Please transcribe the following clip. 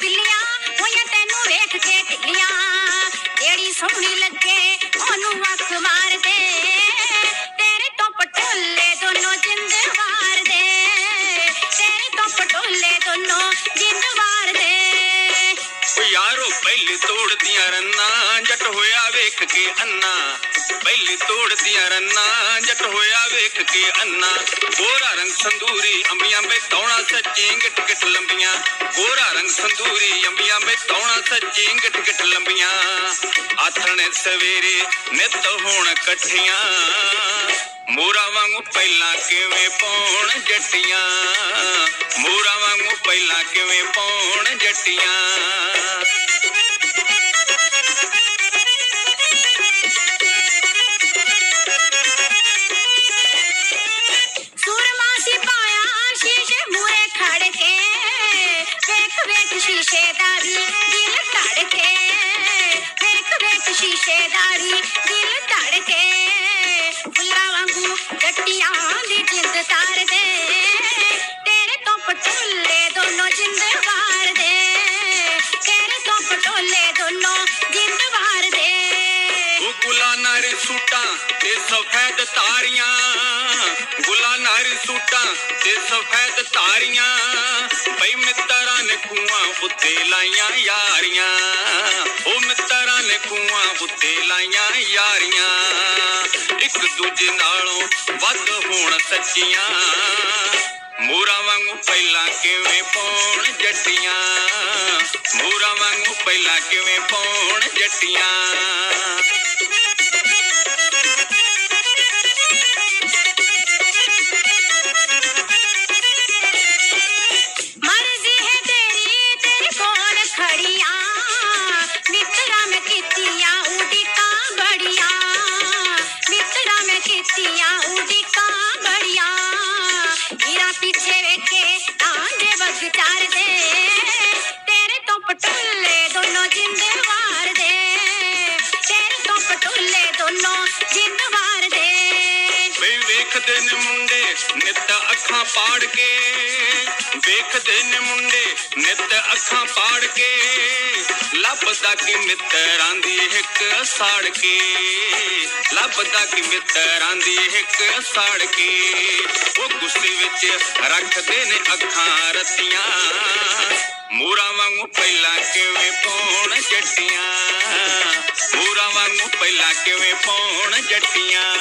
ਬਿੱਲੀਆਂ ਹੋਈਆਂ ਤੈਨੂੰ ਵੇਖ ਕੇ ਢਿੱਲੀਆਂ। ਜਿਹੜੀ ਸੋਹਣੀ ਲੱਗੇ ਉਹਨੂੰ ਅੱਖ ਮਾਰ ਦੇ ਤੇਰੇ ਤੋਂ ਪਟੋਲੇ ਦੋਨੋਂ ਜਿੰਦ ਵਾਰ ਦੇ ਤੇਰੇ ਤੋਂ ਪਟੋਲੇ ਦੋਨੋਂ ਜਿੰਦ ਵਾਰ ਦੇ ਓ ਯਾਰੋ, ਪਹਿਲੇ ਤੋੜਦੀਆਂ ਰੰਨਾ, ਜੱਟ ਹੋਇਆ ਵੇਖ ਕੇ ਅੰਨਾ। ਪਹਿਲੀ ਤੋੜਦੀਆਂ ਰੰਨਾ, ਜੱਟ ਹੋਇਆ ਵੇਖ ਕੇ ਅੰਨਾ। ਗੋਰਾ ਰੰਗ ਸੰਧੂਰੀ, ਅੰਬੀਆਂ ਬੇ ਤੌਣਾ ਸੱਚੀ, ਗਿੱਟ ਗਿੱਟ ਲੰਬੀਆਂ। ਗੋਰਾ ਰੰਗ ਸੰਧੂਰੀ, ਅੰਬੀਆਂ ਬੇ ਤੌਣਾ ਸੱਚੀ, ਗਿੱਟ ਗਿੱਟ ਲੰਬੀਆਂ। ਆਥਣੇ ਸਵੇਰੇ ਨਿਤ ਹੋਣ ਇਕੱਠੀਆਂ। ਮੋਰਾ ਵਾਂਗੂ ਪਹਿਲਾਂ ਕਿਵੇਂ ਪਾਉਣ ਜੱਟੀਆਂ? ਮੋਰਾ ਵਾਂਗੂ ਪਹਿਲਾਂ ਕਿਵੇਂ ਪਾਉਣ ਜੱਟੀਆਂ? ਵੇਖ ਵੇਖ ਸ਼ੀਸ਼ੇ ਦਾ ਵੀ ਦਿਲ ਧੜ ਕੇ ਫੁੱਲਾਂ ਵਾਂਗੂ ਗੱਟੀਆਂ ਦੀ ਜਿੰਦ ਤਾਰ ਦੇ ਤੇਰੇ ਤੋਂ ਪਟੋਲੇ ਦੋਨੋਂ ਜਿੰਦ ਵਾਰ ਦੇ ਤੇਰੇ ਤੋਂ ਪਟੋਲੇ ਦੋਨੋਂ ਜਿੰਦ ਵਾਰ ਦੇ ਉਹ ਗੁਲਾ ਨਾਰੀ ਸੂਟਾਂ ਤੇ ਸਫੈਦ ਤਾਰੀਆਂ ਗੁਲਾ ਨਾਰੀ ਸੂਟਾਂ ਤੇ ਸਫੈਦ ਤਾਰੀਆਂ ਬਈ ਮਿੱਤਰਾਂ ਨੇ ਯਾਰੀਆਂ ਨੇ ਖੂਆਂ ਉੱਤੇ ਲਾਈਆਂ ਯਾਰੀਆਂ। ਇੱਕ ਦੂਜੇ ਨਾਲੋਂ ਵੱਧ ਹੋਣ ਸੱਚੀਆਂ। ਮੋਰਾ ਵਾਂਗੂ ਪਹਿਲਾਂ ਕਿਵੇਂ ਪਾਉਣ ਜੱਟੀਆਂ? ਮੋਰਾ ਵਾਂਗੂ ਪਹਿਲਾਂ ਕਿਵੇਂ ਪਾਉਣ ਜੱਟੀਆਂ? ਵੇਖਦੇ ਨੇ ਮੁੰਡੇ ਨਿੱਤ ਅੱਖਾਂ ਪਾੜ ਕੇ। ਵੇਖਦੇ ਨੇ ਮੁੰਡੇ ਨਿੱਤ ਅੱਖਾਂ ਪਾੜ ਕੇ। ਲੱਭਦਾ ਕਿ ਮਿੱਤਰਾਂ ਦੀ ਹਿੱਕ ਸਾੜ ਕੇ। ਲੱਭਦਾ ਕਿ ਮਿੱਤਰਾਂ ਦੀ ਹਿੱਕ ਸਾੜ ਕੇ। ਉਹ ਗੁੱਸੇ ਵਿੱਚ ਰੱਖਦੇ ਨੇ ਅੱਖਾਂ ਰਤੀਆਂ। ਮੋਰਾ ਵਾਂਗੂ ਪਹਿਲਾਂ ਕਿਵੇਂ ਪਾਉਣ ਜੱਟੀਆਂ? ਮੋਰਾ ਵਾਂਗੂ ਪਹਿਲਾਂ ਕਿਵੇਂ ਪਾਉਣ ਜੱਟੀਆਂ?